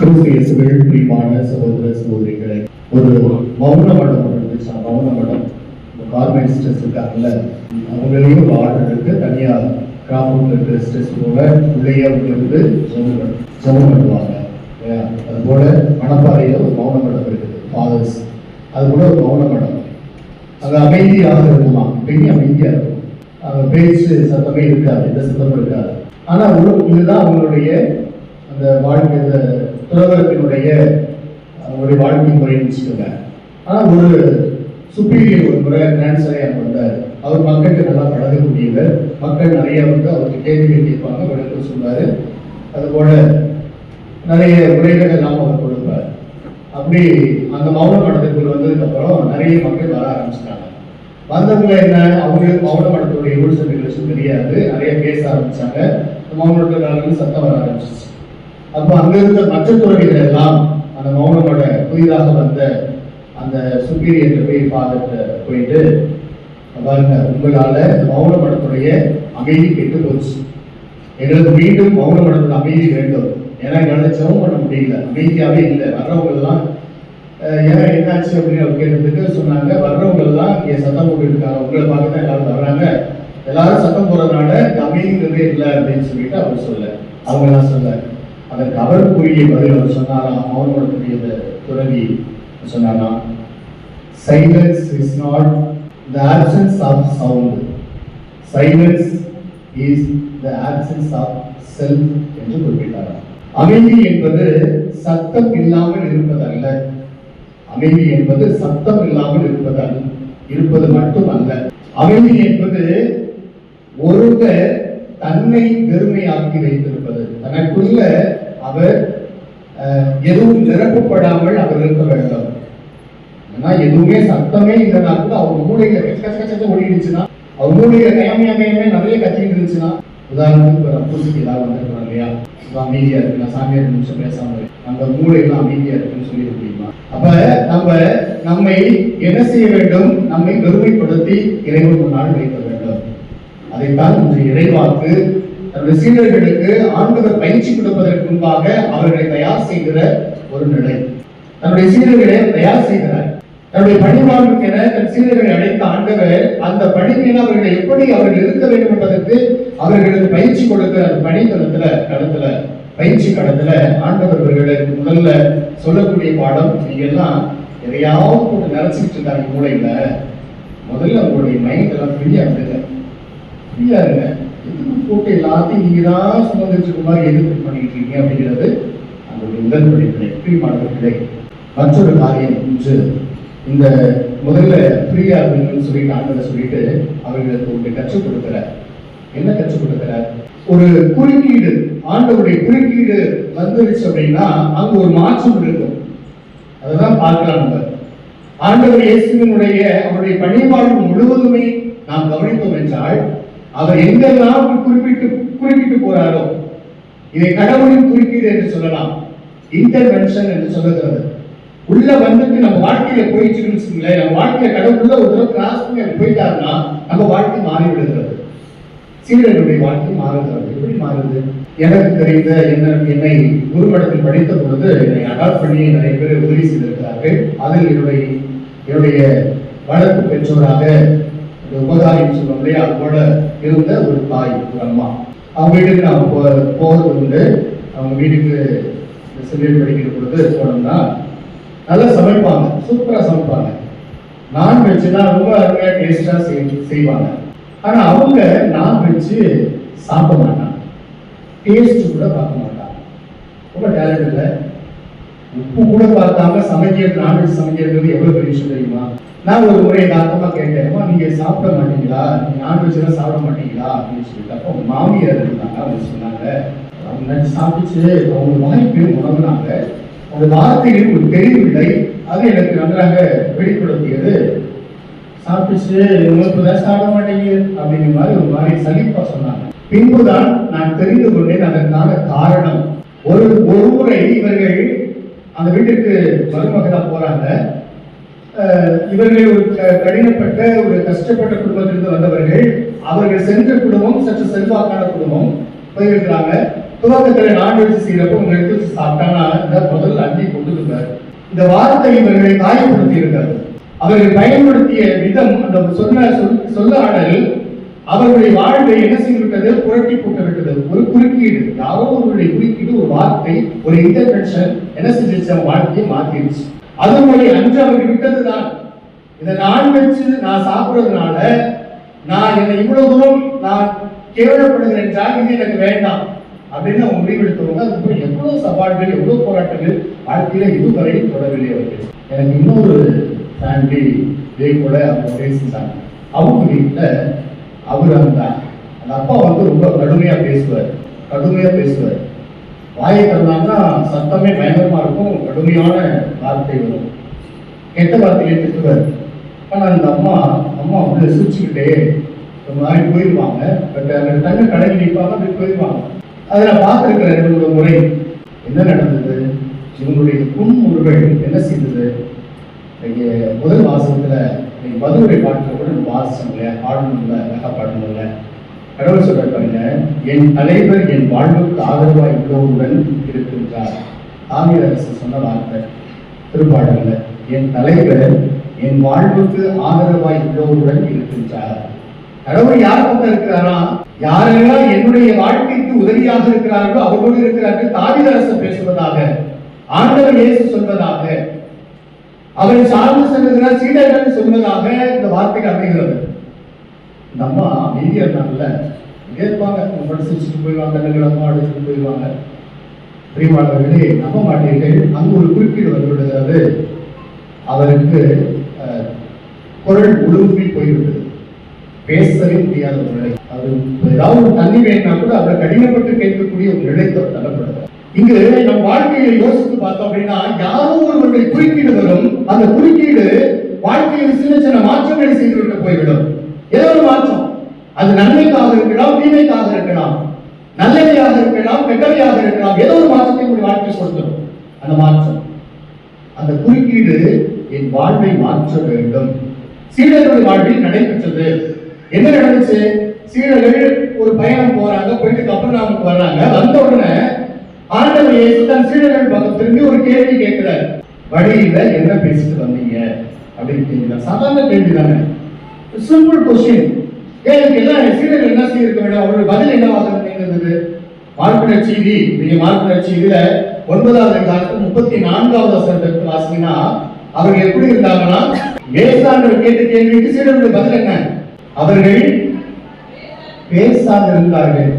கிறிஸ்து இயேசுவில் பிரியமான சகோதர சகோதரிகளை ஒரு மௌன மடம் இருந்துச்சு மௌன மடம். கார்மெண்ட் ஸ்ட்ரெஸ் இருக்காங்கல்ல அவங்களையும் ஒரு ஆர்டர் இருக்கு. தனியா கிராமத்தில் இருக்கிற ஸ்ட்ரெஸ் போக உள்ளேயே அவங்களுக்கு சமம் ஜெபம் பண்ணுவாங்க. அது போல மணப்பாறையில் ஒரு மௌன மடம் இருக்குது ஃபாதர்ஸ். அது கூட ஒரு மௌன மடம். அது அமைதியாக இருக்குமா பெரிய அமைதியாக இருக்கும். அங்க பேச்சு சத்தமே இருக்காது எந்த சத்தமும் இருக்காது. ஆனால் இதுதான் அவங்களுடைய அந்த வாழ்க்கை உலகத்தினுடைய அவங்களுடைய வாழ்க்கை முறைன்னு வச்சுக்கோங்க. ஆனால் ஒரு சுப்பீரியர் ஒரு முறை டிரான்ஸ்ஃபரே அங்க வந்தார். அவர் மக்களுக்கு நல்லா பழகக்கூடியவர். மக்கள் நிறைய வந்து அவருக்கு கேள்வி கேட்பாங்க விளக்கம் சொன்னார் அதுபோல் நிறைய உரைகள் எல்லாம் அவர் கொடுப்பார். அப்படி அந்த மௌன மடத்துக்குள் வந்ததுக்கு அப்புறம் நிறைய மக்கள் வர ஆரம்பிச்சிட்டாங்க. வந்தவங்க என்ன அவங்களுக்கு மௌன மடத்துடைய ரூல்ஸ் அண்ட் ரெகுலேஷன் தெரியாது. நிறைய பேச ஆரம்பிச்சாங்க. அந்த மௌன சத்தம் வர ஆரம்பிச்சிச்சு அப்போ அங்க இருந்த நட்சத்திரங்கள் எல்லாம் அந்த மௌனமோட புதிதாக வந்த அந்த சுப்பீரியர் போய் ஃபாதர்கிட்ட போயிட்டு பாருங்க உங்களால மௌன மடத்துடைய அமைதி கெட்டு போச்சு எங்களுக்கு மீண்டும் மௌன மடத்துல அமைதி வேண்டும். ஏன்னா எங்களால செவம் பண்ண முடியல. அமைதியாவே இல்லை. வர்றவங்க எல்லாம் ஏன்னா என்னாச்சு? அப்படின்னு கேட்டதுக்கு சொன்னாங்க வர்றவங்க எல்லாம் இங்க சத்தம் போட்டுருக்காங்க உங்களை பார்க்க தான் எல்லாரும் வர்றாங்க. எல்லாரும் சத்தம் போடுறதுனால அமைதிங்கிறதே இல்லை. அப்படின்னு சொல்லிட்டு அவர் சொல்ல அவங்க எல்லாம் சொல்ல. அதற்கு அவர் கூறிய பதில் அவர் சொன்னாராம் மௌன துறவி சொன்னாராம் silence is not the absence of sound silence is the absence of self என்று குறிப்பிட்டார். அமைதி என்பது சத்தம் இல்லாமல் இருப்பதல்ல. அமைதி என்பது சத்தம் இல்லாமல் இருப்பதல் இருப்பது மட்டும் அல்ல அமைதி என்பது ஒருவர் தன்னை பெருமையாக்கி வைத்திருப்பது. தனக்குள்ள அவர் எதுவும் நிரப்பப்படாமல் அவர் இருக்க வேண்டும். ஏன்னா எதுவுமே சத்தமே இல்லைனா கூட அவர் மூளையில கச்ச கச்ச கச்ச ஓடிடுச்சுன்னா அவர் மூளையில கயமையா நிறைய கத்திட்டு இருந்துச்சுன்னா உதாரணத்துக்கு ஒரு அப்பூசிக்கு ஏதாவது வந்திருக்கிறோம் இல்லையா? இப்ப அமைதியா இருக்கு நான் சாமியார் நிமிஷம் பேசாம இரு. நம்ம மூளையெல்லாம் அமைதியா இருக்குன்னு சொல்லிட முடியுமா? அப்ப நம்ம நம்மை என்ன செய்ய வேண்டும்? நம்மை பெருமைப்படுத்தி இறைவன் முன்னால் வைக்க வேண்டும். அதைத்தான் இன்று இறைவாக்கு சீடர்களுக்கு ஆண்டவர் பயிற்சி கொடுப்பதற்கு முன்பாக அவர்களை தயார் செய்கிற ஒரு நிலை. தன்னுடைய சீடர்களை தயார் செய்கிறார். தன்னுடைய பணிவாழ்வுக்கென தன் சீடர்களை அழைத்த ஆண்டவர் அந்த பணிக்கென அவர்களை எப்படி அவர்கள் இருக்க வேண்டும் என்பதற்கு அவர்களுக்கு பயிற்சி கொடுக்கிற அந்த பணித்தளத்துல கடத்துல பயிற்சி கடத்துல ஆண்டவர் அவர்களுக்கு முதல்ல சொல்லக்கூடிய பாடம் நீங்க எல்லாம் எதையாவது போட்டு நினைச்சிட்டு இருக்காங்க மூளையில. முதல்ல உங்களுடைய மைண்ட் எல்லாம் ஃப்ரீயா இருந்துங்க ஃப்ரீயா இருங்க. போட்டு எல்லாத்தையும் நீங்க தான் சுமந்துட்டு மாதிரி எதிர்ப்பு பண்ணிட்டு இருக்கீங்க அப்படிங்கிறது அந்த ஒரு முதல் படிப்பினை பிரியமானவர்களே மற்றொரு காரியம் இன்று இந்த முதல்ல ஃப்ரீயா இருங்கன்னு சொல்லிட்டு ஆண்களை சொல்லிட்டு அவர்களுக்கு ஒன்று கற்றுக் கொடுக்கிறார் என்ன கற்றுக் கொடுக்கிறார் ஒரு குறுக்கீடு ஆண்டவருடைய குறுக்கீடு வந்துருச்சு அப்படின்னா அங்க ஒரு மாற்றம் இருக்கும். அதுதான் பார்க்கலாம் நம்ம. ஆண்டவர் இயேசுவினுடைய அவருடைய பணிவாழ்வு முழுவதுமே நாம் கவனித்தோம் என்றால் அவர் எங்கெல்லாம் குறிப்பிட்டு குறிப்பிட்டு போறாரோ இதை கடவுளின் குறுக்கீடு என்று சொல்லலாம். இன்டர்வென்ஷன் என்று சொல்லுகிறது உள்ள வந்துட்டு நம்ம வாழ்க்கையில போயிட்டு வச்சுக்கோங்களேன். நம்ம வாழ்க்கையில கடவுள் உள்ள ஒரு தடவை கிராஸ் பண்ணி அவர் போயிட்டாருன்னா நம்ம வாழ்க்கை மாறி விடுகிறது. சீடர்களுடைய வாழ்க்கை மாறுகிறது. எப்படி மாறுது? எனக்கு தெரிந்த என்ன என்னை குருமடத்தில் படித்த பொழுது என்னை அடாப்ட் பண்ணி நிறைய பேர் உதவி செய்திருக்கிறார்கள். அதில் என்னுடைய என்னுடைய வளர்ப்பு பெற்றோராக உபகாரின்னு சொல்லுவோம் இல்லையா அது போல இருந்த ஒரு தாய் ஒரு அம்மா. அவங்க வீட்டுக்கு நான் போ போகிறது உண்டு. அவங்க வீட்டுக்கு சிறியர் படிக்கிற பொழுது போனோம்னா நல்லா சமைப்பாங்க சூப்பராக சமைப்பாங்க. நான்வெஜ்னா ரொம்ப டேஸ்ட்டாக செய் செய்வாங்க. ஆனால் அவங்க நான்வெஜ்ஜு சாப்பிட மாட்டாங்க. டேஸ்ட் கூட பார்க்க மாட்டாங்க. ரொம்ப டேலண்ட் இல்லை உப்பு கூட பார்த்தாங்க சமைக்கிறது நான்வெஜ் சமைக்கிறது எவ்வளோ பெரிய விஷயம் தெரியுமா? நான் ஒரு முறை யதார்த்தமா கேட்டேன் அம்மா நீங்கள் சாப்பிட மாட்டீங்களா? நீங்கள் நான்வெஜ் எல்லாம் சாப்பிட மாட்டீங்களா? அப்படின்னு சொல்லிட்டு அப்போ மாமியார் இருந்தாங்க அவங்க சொன்னாங்க. அவங்க சாப்பிட்டு அவங்க வாய்ப்பு உணவுனாங்க அந்த வார்த்தையில் ஒரு தெளிவில்லை. அது எனக்கு நன்றாக வெளிப்படுத்தியது. சாப்பிட்டு உங்களுக்கு தான் சாப்பிட மாட்டீங்க அப்படிங்கிற மாதிரி ஒரு மாதிரி சலிப்பாக சொன்னாங்க. பின்புதான் நான் தெரிந்து கொண்டேன் அதற்கான காரணம். ஒரு ஒரு முறை இவர்கள் அந்த வீட்டுக்கு மருமகனாக போறாங்க. இவர்கள் ஒரு கடினப்பட்ட ஒரு கஷ்டப்பட்ட குடும்பத்திலிருந்து வந்தவர்கள். அவர்கள் சென்ற குடும்பம் சற்று செல்வாக்கான குடும்பம். போயிருக்கிறாங்க. துவக்கத்துல நான்வெஜ் செய்யறப்ப உங்க எடுத்து வச்சு சாப்பிட்டாங்கன்னா இந்த இந்த வார்த்தை இவர்களை காயப்படுத்தி இருக்கிறது அவர்கள் பயன்படுத்திய விதம் அந்த சொன்ன சொல் சொல்லாடல் அவர்களுடைய வாழ்வை என்ன செய்துவிட்டது? புரட்டி போட்டு விட்டது ஒரு குறுக்கீடு. யாரோ ஒருவருடைய குறுக்கீடு ஒரு வார்த்தை ஒரு இன்டர்வென்ஷன் என்ன செஞ்சிருச்சு? வாழ்க்கையை மாத்திருச்சு. அதனுடைய அஞ்சு அவருக்கு விட்டது தான் இதை நான் வச்சு நான் சாப்பிடுறதுனால நான் என்னை இவ்வளவு தூரம் நான் கேவலப்படுகிறேன் என்றால் எனக்கு வேண்டாம் அப்படின்னு அவங்க முடிவெடுத்தவங்க அதுக்கப்புறம் எவ்வளவு சவால்கள் எவ்வளவு போராட்டங்கள் வாழ்க்கையில இதுவரை தொடரவில்லை அவர்கள். எனக்கு இன்னொரு ஃபேமிலி இதே கூட அவங்க பேசிட்டாங்க. அவங்க வீட்டில் அவர் அந்த அந்த அப்பா வந்து ரொம்ப கடுமையாக பேசுவார். கடுமையாக பேசுவார். வாயை திறந்தாங்கன்னா சத்தமே பயங்கரமா இருக்கும் கடுமையான வார்த்தை வரும். கெட்ட வார்த்தையை திட்டுவார். ஆனால் அந்த அம்மா அம்மா வந்து சிரிச்சுக்கிட்டே ஒரு மாதிரி போயிடுவாங்க பட் அவங்க தங்க கடையில் நிற்பாங்க அப்படி போயிடுவாங்க அதில் பார்த்துருக்கிற ரெண்டு முறை. என்ன நடந்தது? இவங்களுடைய புன்முறுகள் என்ன செய்தது? இங்கே முதல் வாசகத்துல நீங்க மதுரை பாட்டுல கூட நம்ம வாசிச்சோம் இல்லையா? பாடணும்ல அழகா பாடணும்ல. கடவுள் சொல்ற பாருங்க என் தலைவர் என் வாழ்வுக்கு ஆதரவாய் உள்ளவருடன் இருக்கின்றார். ஆமியரசு சொன்ன வார்த்தை திருப்பாடல்ல என் தலைவர் என் வாழ்வுக்கு ஆதரவாய் உள்ளவருடன் இருக்கின்றார். கடவுள் யார் பக்கம் இருக்கிறாரா? யாரெல்லாம் என்னுடைய வாழ்க்கைக்கு உதவியாக இருக்கிறார்களோ அவர்களோடு இருக்கிறார்கள். தாவிதரசன் பேசுவதாக ஆண்டவர் இயேசு சொல்வதாக அவரை சார்ந்து செல்லுகிற சீடர்கள் சொல்வதாக இந்த வார்த்தைக்கு அமைகிறது. இந்த அம்மா அமைதியா இருந்தாங்கல்ல கேட்பாங்க அவங்க சிரிச்சுட்டு போயிடுவாங்க கண்ணுகளம்மா அடிச்சுட்டு போயிடுவாங்க. பிரிவாளர்களே நம்ப மாட்டீர்கள். அங்கு ஒரு குறுக்கீடு வந்துவிடுகிறது அவருக்கு அஹ், குரல் உழும்பி போய்விட்டது. பேசவே முடியாத ஒரு நிலை. அது ஏதாவது ஒரு தண்ணி வேணும்னா கூட அவரை கடினப்பட்டு கேட்கக்கூடிய ஒரு நிலை அவர் தள்ளப்படுறார் இங்கு நம் வாழ்க்கையை யோசித்து பார்த்தோம் அப்படின்னா யாரோ ஒருவருடைய குறுக்கீடு வரும். அந்த குறுக்கீடு வாழ்க்கையில் சின்ன சின்ன மாற்றங்களை செய்துவிட்டு போய்விடும். ஏதோ ஒரு மாற்றம். அது நன்மைக்காக இருக்கலாம் தீமைக்காக இருக்கலாம். நல்லவையாக இருக்கலாம் கெட்டவையாக இருக்கலாம். ஏதோ ஒரு மாற்றத்தை உங்களுடைய வாழ்க்கை கொடுத்துரும் அந்த மாற்றம். அந்த குறுக்கீடு என் வாழ்வை மாற்ற வேண்டும். சீடர்களுடைய வாழ்வில் நடைபெற்றது. என்ன நடந்துச்சு? சீடர்கள் ஒரு பயணம் போறாங்க போயிட்டு கப்பர்நாமுக்கு வர்றாங்க. வந்த உடனே ஆண்டவர் தன் சீடர்கள் பக்கம் திரும்பி ஒரு கேள்வி கேட்கிறார். வழியில என்ன பேசிட்டு வந்தீங்க? அப்படின்னு கேட்கிறார். சாதாரண கேள்வி தானே. சிம்பிள் கொஸ்டின் ஏன் எல்லாம் சீடர்கள் என்ன செய்திருக்க வேண்டும்? அவருடைய பதில் என்னவாக இருந்தது மார்பினர் செய்தி நீங்க மார்பினர் செய்தியில ஒன்பதாவது அதிகாரத்தில் முப்பத்தி நான்காவது வசனத்தில் வாசிங்கன்னா அவர்கள் எப்படி இருந்தாங்கன்னா ஏசாண்டர் கேட்டு கேள்விக்கு சீடர்களுடைய பதில் என்ன? அவர்கள் பேசாத இருந்தார்கள்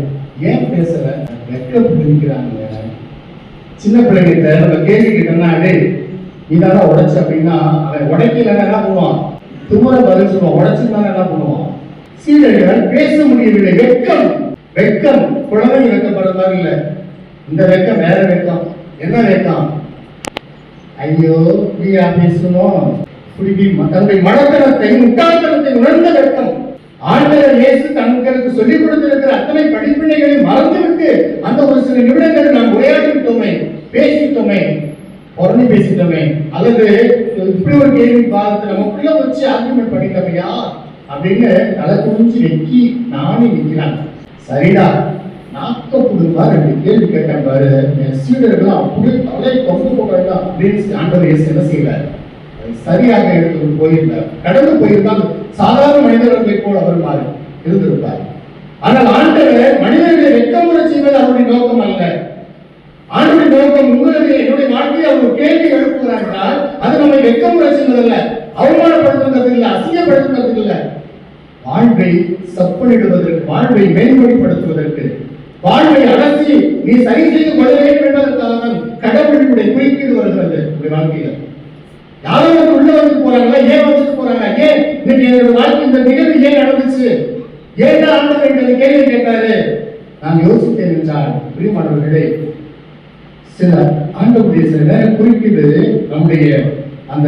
ஏன் பேசல? வெக்க பிடிக்கிறாங்க. சின்ன பிள்ளைகிட்ட நம்ம கேள்வி கேட்டோம்னா டேய் இதான உடைச்சு அப்படின்னா அவன் உடைக்கலன்னா என்ன பண்ணுவான்? துமுற பதில் சொல்லுவான். உடைச்சிருந்தாங்க என்ன பண்ணுவான்? சீடர்கள் பேச முடியவில்லை. வெட்கம் வெட்கம் குழந்தைங்க வெட்கப்படுற மாதிரி இல்ல. இந்த வெக்கம் வேற வெக்கம். என்ன வெக்கம்? ஐயோ நீயா பேசணும் குடிவி தன்னுடைய மடத்தனத்தை முட்டாள்தனத்தை உணர்ந்த வெட்கம் ஆண்டவர் இயேசு தங்களுக்கு சொல்லிக் கொடுத்திருக்கிற அத்தனை படிப்பினைகளை மறந்துவிட்டு அந்த ஒரு சில நிமிடங்கள் நாம் உரையாடிவிட்டோமே பேசிட்டோமே உடனே பேசிட்டோமே. அல்லது இப்படி ஒரு கேள்வி பாதத்தை நமக்குள்ள வச்சு ஆர்குமெண்ட் பண்ணிட்டோமையா அப்படின்னு தலை குடிச்சு வெக்கி நானே நிற்கிறான். சரிடா நாக்க புடுங்கா ரெண்டு கேள்வி கேட்டேன் பாரு. என் சீடர்கள் அப்படியே தலை கொண்டு போக வேண்டாம் அப்படின்னு ஆண்டவர் இயேசு என்ன செய்யறாரு சரியாக எடுத்து போயிருந்தார். கடந்து போயிருந்தால் சாதாரண மனிதர்களை போல் அவர் மாறி இருந்திருப்பார். ஆனால் ஆண்டவர் மனிதர்களை வெட்கமுறை செய்வது அவருடைய நோக்கம் அல்ல. ஆண்டுடைய நோக்கம் உங்களுடைய என்னுடைய வாழ்க்கையை அவர் கேள்வி எழுப்புகிறார் என்றால் அது நம்மை வெட்கமுறை செய்வதில்லை அவமானப்படுத்துவதற்கு இல்லை அசிங்கப்படுத்துவதற்கு இல்லை. வாழ்வை சப்பனிடுவதற்கு வாழ்வை மேம்படுத்துவதற்கு வாழ்வை அலசி நீ சரி செய்து கொள்ள வேண்டும் என்பதற்காக தான் கடவுளுடைய குறிப்பீடு வருகிறது உடைய வாழ்க்கையில. யாரோ உள்ள வந்து போறாங்களா? ஏன் வந்துட்டு போறாங்க? ஏன் இன்னைக்கு என்னோட வாழ்க்கை இந்த நிகழ்வு ஏன் நடந்துச்சு? ஏன் ஆண்டு என்ற கேள்வி கேட்டாரு? நான் யோசித்தேன் என்றால் பிரியமானவர்களே சில ஆண்டவுடைய சில நேரம் குறுக்கீடு நம்முடைய அந்த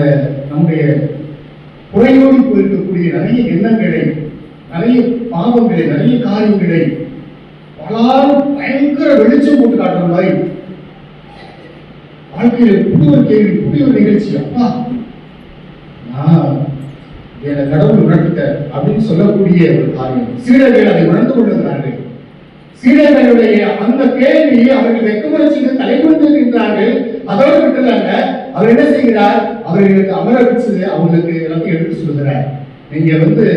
நம்முடைய குறையோடி போயிருக்கக்கூடிய நிறைய எண்ணங்களை நிறைய பாவங்களை நிறைய காரியங்களை பலாரும் பயங்கர வெளிச்சம் போட்டு காட்டுற மாதிரி. வாழ்க்கையில புதிய ஒரு கேள்வி புதிய ஒரு நிகழ்ச்சி அப்பா நான் என்னை கடவுள் உணர்த்த அப்படின்னு சொல்லக்கூடிய ஒரு காரியம். சீடர்கள் அதை உணர்ந்து கொள்ளுகிறார்கள். சீடர்களுடைய அந்த கேள்வி அவர்கள் வெக்கமுறை செய்து தலை கொண்டிருக்கின்றார்கள் அதோடு விட்டுலாங்க அவர் என்ன செய்கிறார்? அவர்களுக்கு அமர வச்சு அவங்களுக்கு எல்லாத்தையும் எடுத்து சொல்லுகிறார். நீங்க வந்து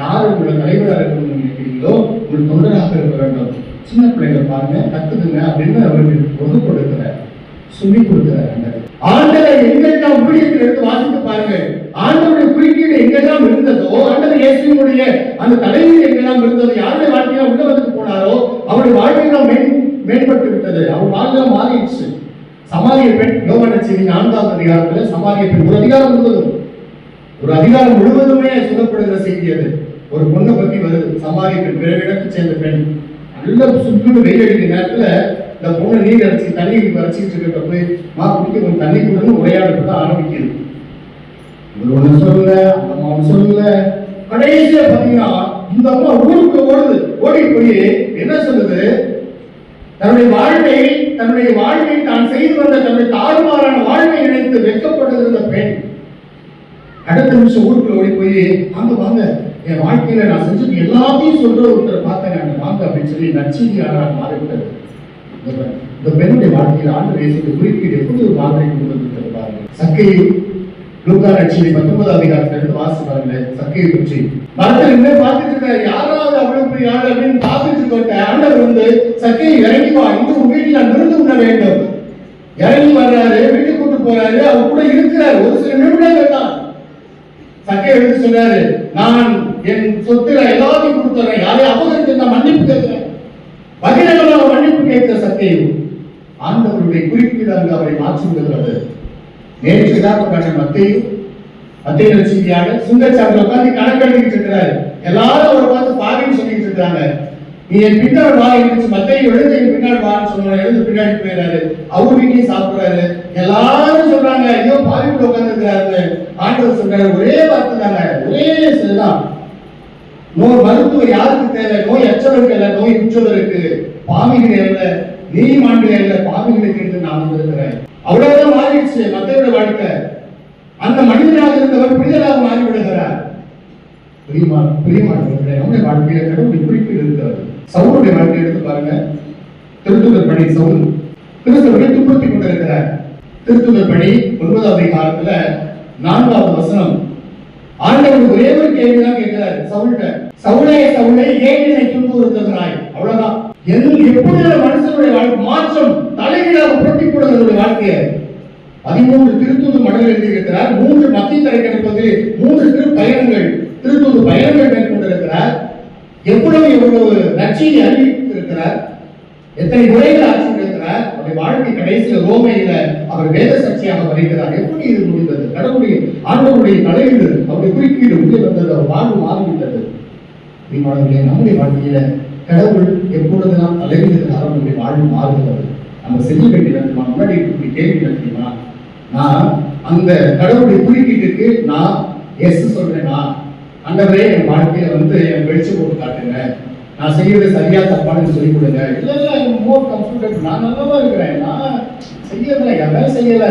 யார் உங்களை தலைவராக இருக்கணும்னு நினைக்கிறீங்களோ உங்கள் தொண்டராக இருக்க வேண்டும். சின்ன பிள்ளைகளை பாருங்க கத்துக்குங்க அப்படின்னு அவர்களுக்கு பொது கொடுக்கிறார் சொல்லி கொடுக்கிறார் ஆண்டவர். எங்கெல்லாம் ஊழியத்தில் எடுத்து வாசித்து பாருங்கள். ஆண்டவருடைய குறுக்கீடு எங்கெல்லாம் இருந்ததோ ஆண்டவர் இயேசுடைய அந்த தலைமையில் எங்கெல்லாம் இருந்ததோ யாருடைய வாழ்க்கையில உள்ள வந்து போனாரோ அவருடைய வாழ்க்கையெல்லாம் மேன் மேம்பட்டு விட்டது. அவர் வாழ்க்கை மாறிடுச்சு. சமாரிய பெண் யோகன செய்தி நான்காவது அதிகாரத்தில் சமாரிய பெண் ஒரு அதிகாரம் முழுவதும் ஒரு அதிகாரம் முழுவதுமே சொல்லப்படுகிற செய்தி அது. ஒரு பொண்ணை பத்தி வருது சமாரிய பெண் பிற சேர்ந்த பெண். நல்ல சுற்றுன்னு வெயில் அடிக்கிற நேரத்துல இந்த பொண்ணை நீர் அரைச்சி தண்ணி வரைச்சிட்டு இருக்க போய் மா குடிக்க கொஞ்சம் தண்ணி கொடுன்னு உரையாடுறது ஆரம்பிக்கிறது ஆரம்பிக்குது. இவர் ஒண்ணு சொல்லல அந்த அம்மா ஒண்ணு சொல்லல. கடைசியா பாத்தீங்கன்னா இந்த அம்மா ஊருக்கு ஓடுது. ஓடி போய் என்ன சொல்லுது? தன்னுடைய வாழ்வை தன்னுடைய வாழ்வை தான் செய்து வந்த தன்னுடைய தாறுமாறான வாழ்வை நினைத்து வெட்கப்படுகிற பெண் அடுத்த நிமிஷம் ஊருக்குள்ள ஓடி போய் வாங்க வாங்க என் வாழ்க்கையில நான் செஞ்சது எல்லாத்தையும் சொல்ற ஒருத்தரை பார்த்தேன் நான் வாங்க அப்படின்னு சொல்லி நச்செய்தியாளராக மாறிவிட்டது. இந்த- பெண்ணுடைய வாழ்க்கையில் ஆண்டு தேசத்தை குறிப்பீடு எப்படி ஒரு மாதிரி கொண்டு வந்து பாருங்க சக்கையை லூக்கா நட்சியை பத்தொன்பதாம் அதிகாரத்துல இருந்து வாசி பாருங்க சக்கையை பற்றி. மரத்தில் இருந்தே பார்த்துட்டு இருக்க யாராவது அவ்வளவு பெரிய ஆள் அப்படின்னு பார்த்துட்டு இருக்க ஆண்டவர் வந்து சக்கையை இறங்கி வா இந்த உங்க வீட்டில் நான் விருந்து உண்ண வேண்டும். இறங்கி வர்றாரு வீட்டுக்கு கூட்டு போறாரு அவர் கூட இருக்கிறார். ஒரு சில நிமிடங்கள் தான். சக்கை எடுத்து சொன்னாரு நான் என் சொத்துல எல்லாத்தையும் கொடுத்துறேன். யாரையும் அபகரித்து நான் மன்னிப்பு கேட்கிறேன். பகிரங்கமாக மன்னிப்பு கேட்கிற சத்தியம் ஆண்டவருடைய குறிப்பீடு அங்கு அவரை மாற்றி நேற்று தான் கண்ட மத்தையும் மத்திய செய்தியாக சுந்தரசாமி உட்காந்து கணக்கு எழுதிட்டு இருக்கிறாரு. எல்லாரும் அவரை பார்த்து பாருன்னு சொல்லிட்டு இருக்காங்க நீ என் பின்னாடி வா இருந்துச்சு மத்தையும் எழுந்து என் பின்னாடி வான்னு சொல்றாரு. எழுந்து பின்னாடி போயிடாரு அவர் வீட்டையும் சாப்பிடுறாரு. எல்லாரும் சொல்றாங்க ஐயோ பாவி கூட ஆண்டவர் சொல்றாரு ஒரே வார்த்தை தாங்க ஒரே சொல்லலாம் நோய் மருத்துவம் யாருக்கு தேவை? நோய் அச்சவருக்கு அல்ல நோய் உற்றவருக்கு பாவிகள் அல்ல நீதிமான்கள் அல்ல பாவிகளுக்கு என்று நான் வந்திருக்கிறேன் அவ்வளவுதான் மாறிடுச்சு மக்களோட வாழ்க்கை. அந்த மனிதனாக இருந்தவர் புனிதராக மாறி விடுகிறார் பிரியமா பிரியமானவர்களே நம்முடைய வாழ்க்கையில கடவுளுடைய குறிப்பில் இருக்கிறது. சவுளுடைய வாழ்க்கையை எடுத்து பாருங்க. திருத்துதர் பணி சவுல். கிறிஸ்தவரை துன்புறுத்தி கொண்டிருக்கிறார். திருத்துதர் பணி ஒன்பதாவது காலத்துல நான்காவது வசனம். ஆண்டவர் ஒரே ஒரு கேள்விதான் கேட்கிறார் சவுல்கிட்ட. சவுளே சவுளே ஏன் என்னை துன்புறுத்துகிறாய். அவ்வளவுதான். எப்படி மனுஷனுடைய வாழ்க்கை மாற்றம் தலைகீழாக புரட்டி போடுவதனுடைய வாழ்க்கையை பதிமூன்று திருத்தூது மடல் எழுதியிருக்கிறார். மூன்று மத்திய தரை கிடைப்பது மூன்று திரு பயணங்கள் திருத்தூது பயணங்கள் மேற்கொண்டிருக்கிறார். எவ்வளவு எவ்வளவு நச்சியை அறிவித்திருக்கிறார். எத்தனை உரைகள் இருக்கிறார் அவருடைய வாழ்க்கை கடைசியில் ரோமையில அவர் வேத சர்ச்சையாக வருகிறார். எப்படி இது முடிந்தது? கடவுளுடைய ஆண்டவருடைய தலையீடு அவருடைய குறுக்கீடு உள்ளே வந்தது அவர் வாழ்வு மாறிவிட்டது. பிரியமானவர்களே நம்முடைய வாழ்க்கையில கடவுள் எப்பொழுதெல்லாம் தலையிடுகிறாரோ நம்முடைய வாழ்வு மாறுகிறது. நம்ம செய்ய வேண்டியது நம்ம முன்னாடி இப்படி கேள்வி என்ன நான் அந்த கடவுளுடைய குறுக்கீட்டுக்கு நான் எஸ் சொல்றேனா? ஆண்டவரே என் வாழ்க்கையில வந்து என் வெளிச்சம் போட்டு காட்டுங்க. நான் செய்யறது சரியா தப்பான்னு சொல்லி கொடுங்க. இல்லை இல்ல மோர் கம்ஃபர்டபுள் நான் நல்லா தான் இருக்கிறேன். நான் செய்யல எவன் செய்யல.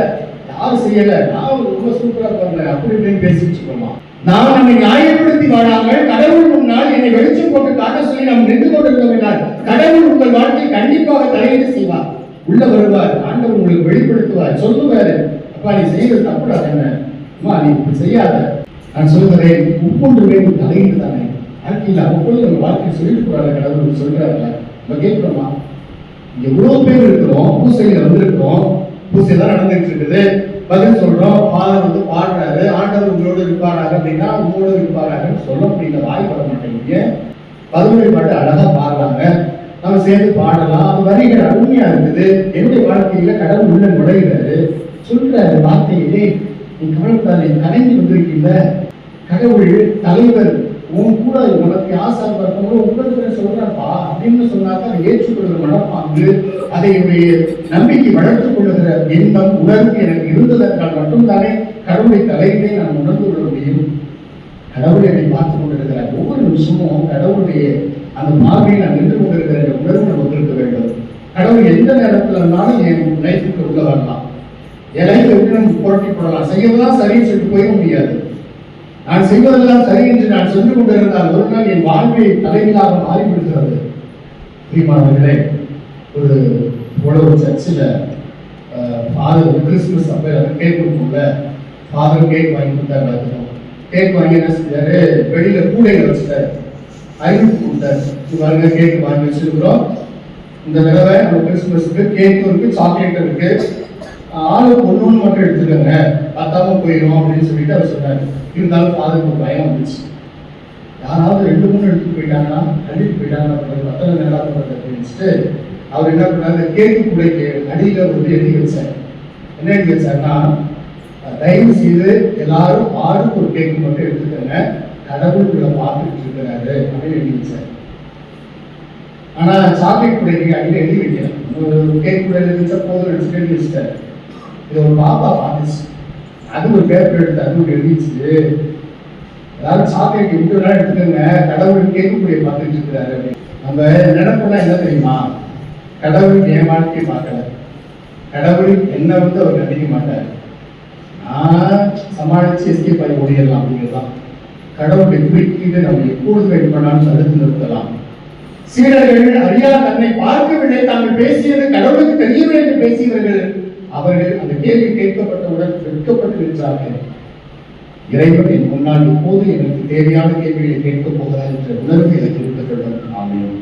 யாரும் செய்யல. நான் ரொம்ப சூப்பரா பண்ணல அப்படி இப்படின்னு பேசிட்டு இருக்கோமா? நான் நம்மை நியாயப்படுத்தி வாழாமல் கடவுள் முன்னால் என்னை வெளிச்சம் போட்டு காட்ட சொல்லி நாம் நின்று கொண்டிருந்தோம் என்றால் கடவுள் உங்கள் வாழ்க்கை கண்டிப்பாக தலையீடு செய்வார். உள்ள வருவார். ஆண்டவர் உங்களுக்கு வெளிப்படுத்துவார். சொல்லுவாரு. அப்பா நீ செய்யறது தப்புடா என்ன? அம்மா நீ இப்படி செய்யாத. நான் சொல்கிறேன் ஒவ்வொன்றுமே ஒரு தலையீடு தானே. வாழ்க்கையில் அவ்வளவு நம்ம வாழ்க்கை சொல்லிட்டு போறாரு கடவுள் சொல்றாருல நம்ம கேட்கிறோமா? எவ்வளவு பேர் இருக்கிறோம் பூசையில் வந்திருக்கிறோம். பூசை தான் நடந்துட்டு இருக்குது. பதில் சொல்றோம். ஃபாதர் வந்து பாடுறாரு. ஆண்டவர் உங்களோட இருப்பாராக அப்படின்னா உங்களோடு இருப்பாராகன்னு சொல்ல முடியல. வாய் வர மாட்டேங்குது. பதுமை பாட்டு அழகா பாடுறாங்க. நம்ம சேர்ந்து பாடலாம். அது வரிகள் அருமையா இருக்குது. என்னுடைய வாழ்க்கையில கடவுள் உள்ள நுழைகிறாரு. சொல்றாரு வார்த்தையிலே நீ கவலைப்படாத. கலைஞி வந்திருக்கீங்க கடவுள் தலைவர் உன் கூட உனக்கு ஆசை பார்க்கும்போது உங்களுக்கு சொல்றப்பா அப்படின்னு சொன்னாக்க அதை ஏற்றுக்கொள்கிற மனப்பாங்கு அதை என்னுடைய நம்பிக்கை வளர்த்துக் கொள்ளுகிற எண்ணம் உணர்வு எனக்கு இருந்ததற்கால் மட்டும்தானே கடவுளை தலையிலே நான் உணர்ந்து கொள்ள முடியும். கடவுளை என்னை பார்த்து கொண்டிருக்கிறார். ஒவ்வொரு நிமிஷமும் கடவுளுடைய அந்த பார்வையை நான் நின்று கொண்டிருக்கிற உணர்வு நமக்கு இருக்க வேண்டும். கடவுள் எந்த நேரத்துல இருந்தாலும் என் லைஃபுக்கு உள்ள வரலாம். என் லைஃப் எப்படி நம்ம புரட்டி போடலாம் செய்யறதெல்லாம் சரின்னு சொல்லிட்டு போயிட முடியாது. நான் செய்வதெல்லாம் சரி என்று நான் சொல்லி கொண்டிருந்தால் ஒரு நாள் என் வாழ்வை தலைவீழாக மாறிவிடுகிறது. பிரியமானவர்களே ஒரு ஒரு சர்ச்சில் ஃபாதர் கிறிஸ்துமஸ் அப்போ கேக் கொடுக்கும்ல ஃபாதர் கேக் வாங்கி கொடுத்தாரு எல்லாத்துக்கும் கேக் வாங்கி என்ன செஞ்சாரு? வெளியில் கூடையில வச்சுட்டாரு. அறிவிப்பு கொடுத்தாரு இது கேக் வாங்கி வச்சிருக்கிறோம். இந்த தடவை நம்ம கிறிஸ்துமஸுக்கு கேக்கும் இருக்குது சாக்லேட்டும் இருக்குது ஆளுக்கு ஒன்று ஒன்று மட்டும் எடுத்துக்கோங்க. பத்தாம போயிடும் அப்படின்னு சொல்லிட்டு அவர் சொன்னார். இருந்தாலும் ஃபாதருக்கு ஒரு பயம் வந்துச்சு. யாராவது ரெண்டு மூணு எடுத்து போயிட்டாங்கன்னா அள்ளிட்டு போயிட்டாங்கன்னா பத்தனை நேரம் நல்லா அப்படின்ட்டு அவர் என்ன பண்ணார்? இந்த கேக்கு கூடைக்கு அடியில் வந்து எழுதி வச்சார் என்ன எழுதி வச்சார்னா தயவு செய்து எல்லாரும் ஆளுக்கு ஒரு கேக்கு மட்டும் எடுத்துக்கோங்க. கடவுள் உங்களை பார்த்துட்டு இருக்கிறாரு அப்படின்னு எழுதி வச்சார் ஆனால் சாக்லேட் கூடைக்கு அடியில் எழுதி வைக்கிறேன் ஒரு கேக் கூட எழுதி வச்சா போதும் எடுத்துட்டு எழுதி வச்சுட்டாரு. இது ஒரு பாப்பா பார்த்துச்சு அது ஒரு பேப்பர் எடுத்து அது ஒரு எழுதிச்சு அதாவது சாக்லேட் எப்படி வேணா எடுத்துக்கோங்க கடவுள் கேட்கக்கூடிய பார்த்துட்டு இருக்கிறாரு நம்ம நினைப்போம்னா என்ன தெரியுமா? கடவுள் என் வாழ்க்கையை பார்க்கல. கடவுள் என்ன வந்து அவர் நினைக்க மாட்டார். நான் சமாளித்து எஸ்கேப் ஆகி ஓடிடலாம் அப்படிங்கிறதான் எப்படி குறிக்கிட்டு நம்ம எப்பொழுது வெயிட் பண்ணாலும் தடுத்து நிறுத்தலாம். சீடர்கள் அறியா தன்னை பார்க்கவில்லை. தாங்கள் பேசியது கடவுளுக்கு தெரியவில்லை என்று பேசியவர்கள் அவர்கள் அந்த கேள்வி கேட்கப்பட்டவுடன் வெட்கப்பட்டு நின்றார்கள். இறைவன் என் முன்னால் இப்போது எனக்கு தேவையான கேள்விகளை கேட்கப் போகிறார் என்ற உணர்வு எனக்கு இருக்க வேண்டும் ஆமென்